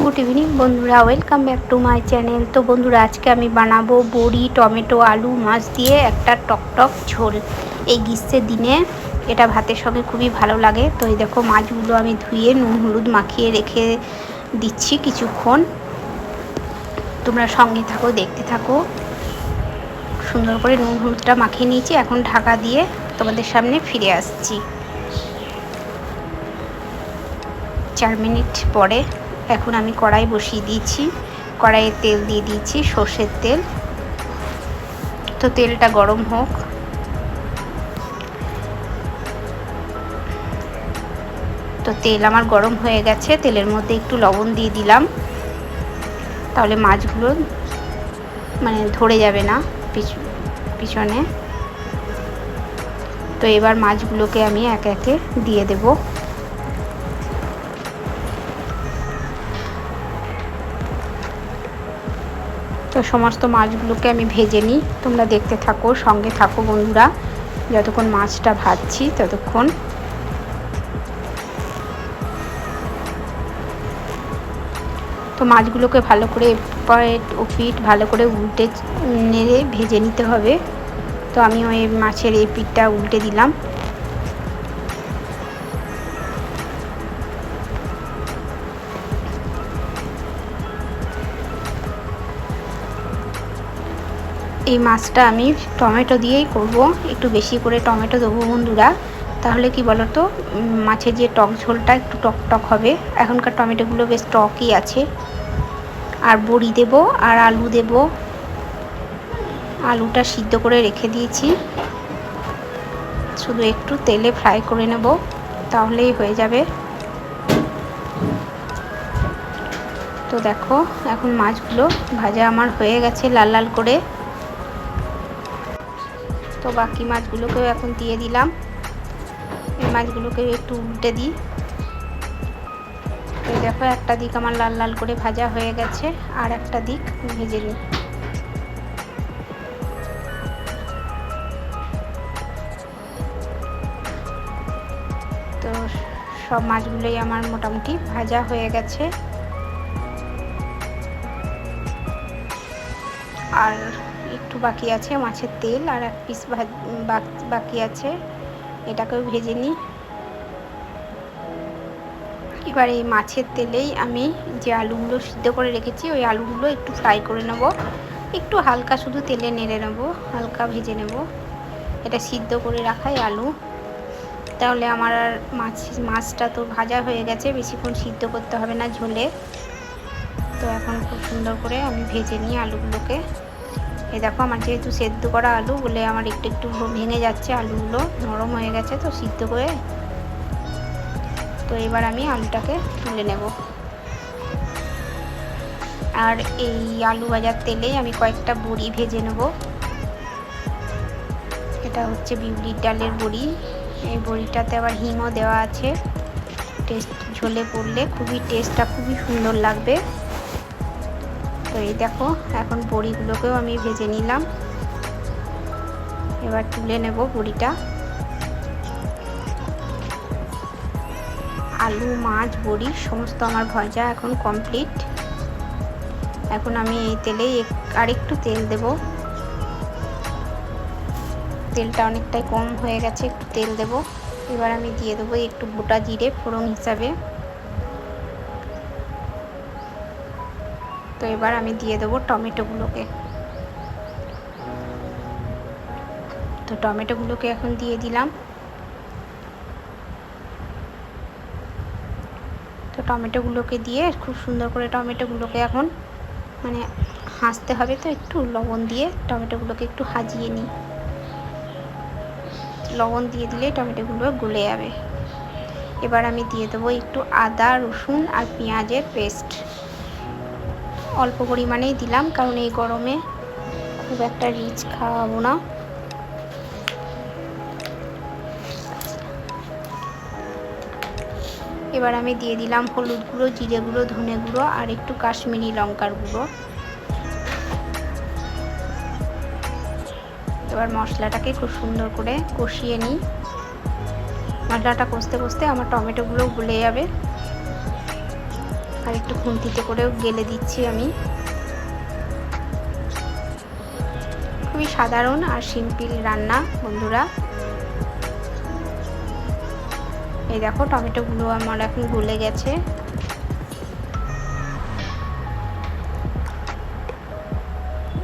Good evening বন্ধুরা। Welcome back to my channel তো বন্ধুরা, আজকে আমি বানাবো বড়ি, টমেটো, আলু, মাছ দিয়ে একটা টকটক ঝোল। এই গ্রীষ্মের দিনে এটা ভাতের সঙ্গে খুবই ভালো লাগে। তো এই দেখো, মাছগুলো আমি ধুয়ে নুন, হলুদ মাখিয়ে রেখে দিচ্ছি কিছুক্ষণ। তোমরা সঙ্গে থাকো, দেখতে থাকো। সুন্দর করে নুন, হলুদটা মাখিয়ে নিয়েছি। এখন ঢাকা দিয়ে তোমাদের সামনে ফিরে আসছি। চার মিনিট পরে এখন আমি কড়াই বসিয়ে দিয়েছি। কড়াইয়ে তেল দিয়ে দিয়েছি, সর্ষের তেল। তো তেলটা গরম হোক। তো তেল আমার গরম হয়ে গেছে, তেলের মধ্যে একটু লবণ দিয়ে দিলাম। তাহলে মাছগুলো মানে ধরে যাবে না পিছনে। তো এবার মাছগুলোকে আমি একে একে দিয়ে দেবো। তো সমস্ত মাছগুলোকে আমি ভেজে নিই। তোমরা দেখতে থাকো, সঙ্গে থাকো বন্ধুরা। যতক্ষণ মাছটা ভাজছি, ততক্ষণ তো মাছগুলোকে ভালো করে এপাট ও পিঠ ভালো করে উল্টে নেড়ে ভেজে নিতে হবে। তো আমি ওই মাছের এই পিঠটা উল্টে দিলাম। এই মাছটা আমি টমেটো দিয়েই করব। একটু বেশি করে টমেটো দেবো বন্ধুরা। তাহলে কি বলো তো মাছের যে টক ঝোলটা একটু টক টক হবে। এখনকার টমেটোগুলো বেশ টকই আছে। আর বড়ি দেব আর আলু দেব। আলুটা সিদ্ধ করে রেখে দিয়েছি। শুধু একটু তেলে ফ্রাই করে নেব, তাহলেই হয়ে যাবে। তো দেখো, এখন মাছগুলো ভাজা আমার হয়ে গেছে লাল লাল করে। তো বাকি মাছগুলোকেও এখন দিয়ে দিলাম। এই মাছগুলোকে একটু উল্টে দিই। তো দেখো, একটা দিক আমার লাল লাল করে ভাজা হয়ে গেছে, আর একটা দিক ভেজে নিই। তো সব মাছগুলোই আমার মোটামুটি ভাজা হয়ে গেছে। আর একটু বাকি আছে, মাছের তেল আর এক পিস বাকি আছে। এটাকেও ভেজে নিই। এবার এই মাছের তেলেই আমি যে আলুগুলো সিদ্ধ করে রেখেছি, ওই আলুগুলো একটু ফ্রাই করে নেব। একটু হালকা শুধু তেলে নেড়ে নেব, হালকা ভেজে নেব। এটা সিদ্ধ করে রাখাই আলু। তাহলে আমার আর মাছ, মাছটা তো ভাজা হয়ে গেছে, বেশিক্ষণ সিদ্ধ করতে হবে না ঝোলে। তো এখন খুব সুন্দর করে আমি ভেজে নিই আলুগুলোকে। এই দেখো, আমার যেহেতু সেদ্ধ করা আলু, বলে আমার একটু একটু ভেঙে যাচ্ছে আলুগুলো, নরম হয়ে গেছে তো সিদ্ধ করে। তো এবার আমি আলুটাকে তুলে নেব। আর এই আলু ভাজার তেলেই আমি কয়েকটা বড়ি ভেজে নেব। এটা হচ্ছে বিউলির ডালের বড়ি। এই বড়িটাতে আবার হিমও দেওয়া আছে। টেস্ট ঝোলে পড়লে খুবই টেস্টটা খুবই সুন্দর লাগবে। এই দেখো, এখন বড়িগুলোকেও আমি ভেজে নিলাম। এবার তুলে নেব বড়িটা। আলু, মাছ, বড়ি, সমস্ত আমার ভজা এখন কমপ্লিট এখন আমি এই তেলে আরেকটু তেল দেব। তেলটা অনেকটাই কম হয়ে গেছে, একটু তেল দেব। এবার আমি দিয়ে দেবো একটু গোটা জিরে ফোড়ন হিসাবে। তো এবার আমি দিয়ে দেবো টমেটোগুলোকে। তো টমেটোগুলোকে এখন দিয়ে দিলাম। তো টমেটোগুলোকে দিয়ে খুব সুন্দর করে টমেটোগুলোকে এখন মানে হাসতে হবে তো একটু লবণ দিয়ে টমেটোগুলোকে একটু হাজিয়ে নিই। লবণ দিয়ে দিলে টমেটোগুলো গলে যাবে। এবার আমি দিয়ে দেবো একটু আদা, রসুন আর পেঁয়াজের পেস্ট। অল্প পরিমাণেই দিলাম, কারণ এই গরমে খুব একটা রিচ খাওয়াবো না। এবার আমি দিয়ে দিলাম হলুদ গুঁড়ো, জিরে গুঁড়ো, ধনে গুঁড়ো আর একটু কাশ্মীরি লঙ্কার গুঁড়ো। এবার মশলাটাকে খুব সুন্দর করে কষিয়ে নিই। মশলাটা কষতে কষতে আমার টমেটোগুলো গলে যাবে। আর একটু খুন্তিতে করেও গেলে দিচ্ছি আমি। খুবই সাধারণ আর সিম্পল রান্না, বন্ধুরা। এই দেখো, টমেটোগুলো আমার এখন গলে গেছে।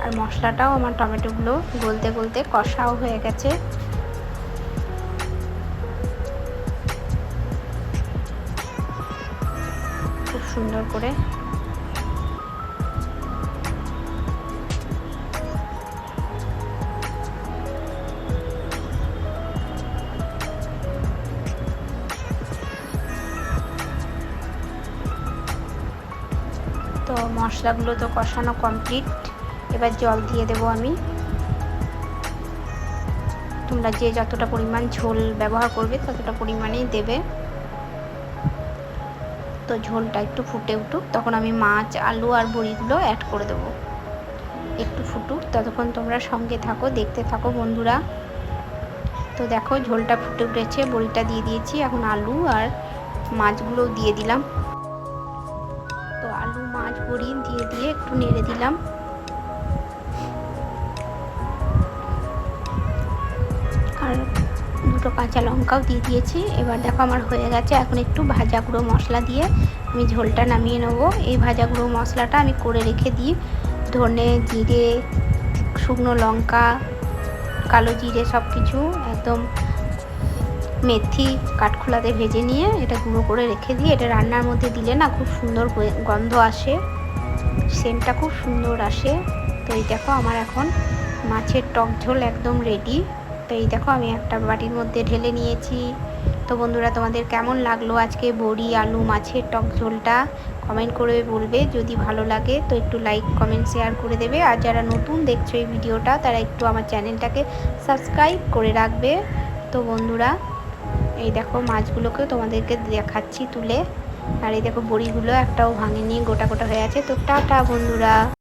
আর মশলাটাও আমার টমেটোগুলো গলতে গলতে কষাও হয়ে গেছে। সুন্দর করে। তো মশলাগুলো তো কষানো কমপ্লিট এবার জল দিয়ে দেব আমি। তোমরা যে যতটা পরিমাণ ঝোল ব্যবহার করবে ততটা পরিমাণেই দেবে। তো ঝোলটা একটু ফুটে উঠুক, তখন আমি মাছ, আলু আর বড়িগুলো অ্যাড করে দেবো। একটু ফুটুক, ততক্ষণ তোমরা সঙ্গে থাকো, দেখতে থাকো বন্ধুরা। তো দেখো, ঝোলটা ফুটে উঠেছে, বড়িটা দিয়ে দিয়েছি, এখন আলু আর মাছগুলোও দিয়ে দিলাম। তো আলু, মাছ, বড়ি দিয়ে দিয়ে একটু নেড়ে দিলাম। আর দুটো কাঁচা লঙ্কাও দিয়ে দিয়েছি। এবার দেখো আমার হয়ে গেছে এখন একটু ভাজা গুঁড়ো মশলা দিয়ে আমি ঝোলটা নামিয়ে নেব। এই ভাজা গুঁড়ো মশলাটা আমি করে রেখে দিই। ধনে, জিরে, শুকনো লঙ্কা, কালো জিরে সব কিছু একদম মেথি কাঠখোলাতে ভেজে নিয়ে এটা গুঁড়ো করে রেখে দিই। এটা রান্নার মধ্যে দিলে না খুব সুন্দর গন্ধ আসে, সেন্টটা খুব সুন্দর আসে। তো এই দেখো আমার এখন মাছের টক ঝোল একদম রেডি তো এই দেখো, আমি একটা বাটির মধ্যে ঢেলে নিয়েছি। তো বন্ধুরা, তোমাদের কেমন লাগল আজকে বড়ি, আলু, মাছের টক ঝোলটা? কমেন্ট করে বলবে, যদি ভালো লাগে। তো একটু লাইক কমেন্ট শেয়ার করে দেবে। আর যারা নতুন দেখছ এই ভিডিওটা, তারা একটু আমার চ্যানেলটাকে সাবস্ক্রাইব করে রাখবে। তো বন্ধুরা, এই দেখো, মাছগুলোকেও তোমাদেরকে দেখাচ্ছি তুলে। আর এই দেখো, বড়িগুলো একটাও ভাঙেনি, গোটা গোটা হয়ে আছে। তো টাটা বন্ধুরা।